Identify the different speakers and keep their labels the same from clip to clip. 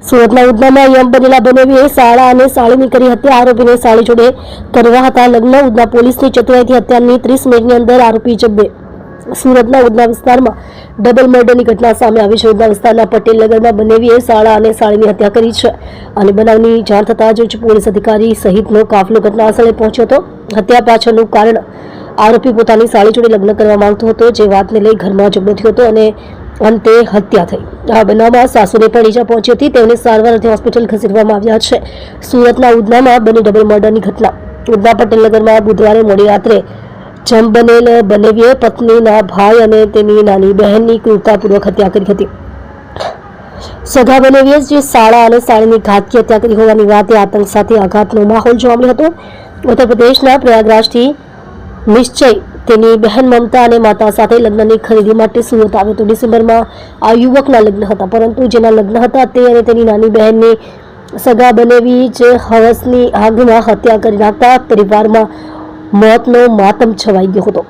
Speaker 1: સુરતના ઉધનામાં યમ બનેલા બનેવીએ શાળા અને સાળીની કરી હત્યા. આરોપીને સાળી જોડે કરવા હતા. લગ્ન, ઉધના પોલીસની ચતુરાઈથી હત્યાની ત્રીસ મિનિટની અંદર આરોપી જબ્બે. સુરતના ઉધના વિસ્તારમાં ડબલ મર્ડરની ઘટના સામે આવી છે. ઉધના વિસ્તારના પટેલ નગરમાં બનેવીએ શાળા અને સાળીની હત્યા કરી છે અને બનાવની જાણ થતાં જ પોલીસ અધિકારી સહિતનો કાફલો ઘટનાસ્થળે પહોંચ્યો હતો. હત્યા પાછળનું કારણ આરોપી પોતાની સાળી જોડે લગ્ન કરવા માંગતો હતો, જે વાતને લઈ ઘરમાં ઝઘડો થયો હતો અને અંતે હત્યા થઈ. આ બનાવમાં સાસુને પણ ઈજા પહોંચી હતી. તેમને સારવાર અર્થે હોસ્પિટલ ખસેડવામાં આવ્યા છે. સુરતના ઉધનામાં બની ડબલ મર્ડરની ઘટના. ઉધના પટેલનગરમાં બુધવારે મોડી રાત્રે જમ બનેલ બનેવીએ પત્નીના ભાઈ અને તેની નાની બહેનની ક્રૂરતાપૂર્વક હત્યા કરી હતી. સગા બનેવીએ જે શાળા અને સાળીની ઘાતકી હત્યા કરી હોવાની વાતે આતંક સાથે આઘાતનો માહોલ જોવા મળ્યો હતો. ઉત્તર પ્રદેશના પ્રયાગરાજથી નિશ્ચય તેની બહેન મમતા અને માતા સાથે લગ્નની ખરીદી માટે સુરત આવ્યો હતો. ડિસેમ્બરમાં આ યુવકના લગ્ન હતા, પરંતુ જેના લગ્ન હતા તે અને તેની નાની બહેનની સગા બનેવી જ હવસની આગમાં હત્યા કરી નાખતા પરિવારમાં મોતનો માતમ છવાઈ ગયો હતો.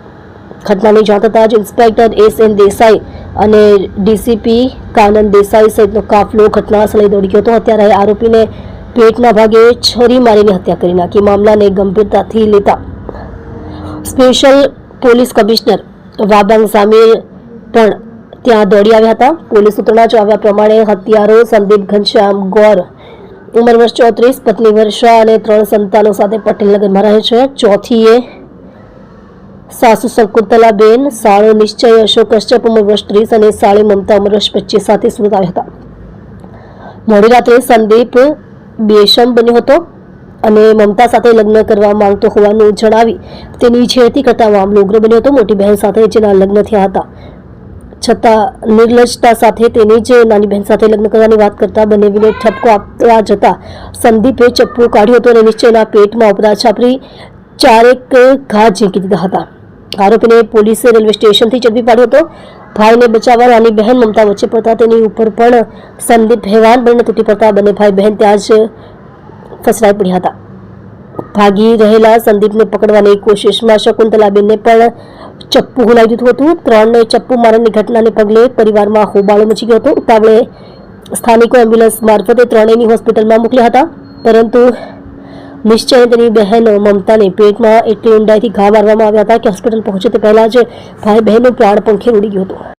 Speaker 1: ઘટનાની જાણ થતાં જ ઇન્સ્પેક્ટર એસ એન દેસાઈ અને ડીસીપી કાનન દેસાઈ સહિતનો કાફલો ઘટના સ્થળે દોડી ગયો હતો. અત્યારે આરોપીને પેટના ભાગે છરી મારીને હત્યા કરી નાખી. મામલાને ગંભીરતાથી લેતા special police commissioner Wabang Jamir પણ ત્યાં દોડી આવ્યા હતા. પોલીસ સૂત્રોના જણાવ્યા પ્રમાણે હત્યારો સંદીપ ઘનશ્યામ ગોર, ઉંમર વર્ષ ચોત્રીસ, પત્ની વર્ષા અને ત્રણ સંતાનો સાથે પટેલનગરમાં રહે છે. ચોથીએ સાસુ શકુંતલાબેન, સાળો નિશ્ચય, અશોક કશ્યપ, ઉંમર વર્ષ ત્રીસ અને સાળી મમતા ઉંમર વર્ષ પચીસ સાથે સુરત આવ્યા હતા. મોડી રાત્રે સંદીપ બેશમ બન્યો હતો. અને મમતા સાથે લગ્ન કરવા માંગતો હોવાનું જણાવી તેની છેડતી કરતા મામલો ઉગ્ર બન્યો હતો. મોટી બહેન સાથે જેના લગ્ન થયા હતા. છતાં નિર્લજતા સાથે તેની જ નાની બહેન સાથે લગ્ન કરવાની વાત કરતા બનેવીને ઠપકો આપવા જતા સંદીપે ચપ્પુ કાઢ્યો હતો અને નિશ્ચયના પેટમાં ઉપરા છાપરી ચારેક ઘા ઝીંકી દીધા હતા. આરોપીને પોલીસે રેલવે સ્ટેશનથી ઝડપી પાડ્યો હતો. ભાઈને બચાવવા નાની બહેન મમતા વચ્ચે પડતા તેની ઉપર પણ સંદીપ હેવાન બંને તૂટી પડતા બંને ભાઈ બહેન ત્યાં જ ફસરાઈ પડ્યા હતા. ભાગી રહેલા સંદીપને પકડવાની કોશિશમાં શકુંતલાબેનને પણ ચપ્પુ હુલાઈ દીધું હતું. ત્રણને ચપ્પુ મારવાની ઘટનાને પગલે પરિવારમાં હોબાળો મચી ગયો હતો. ઉતાવળે સ્થાનિકો એમ્બ્યુલન્સ મારફતે ત્રણેયની હોસ્પિટલમાં મોકલ્યા હતા. પરંતુ નિશ્ચય તેની બહેન મમતાને પેટમાં એટલી ઊંડાઈથી ઘા મારવામાં આવ્યા હતા કે હોસ્પિટલ પહોંચે તે પહેલાં જ ભાઈ બહેનનું પ્રાણ પંખે ઉડી ગયું હતું.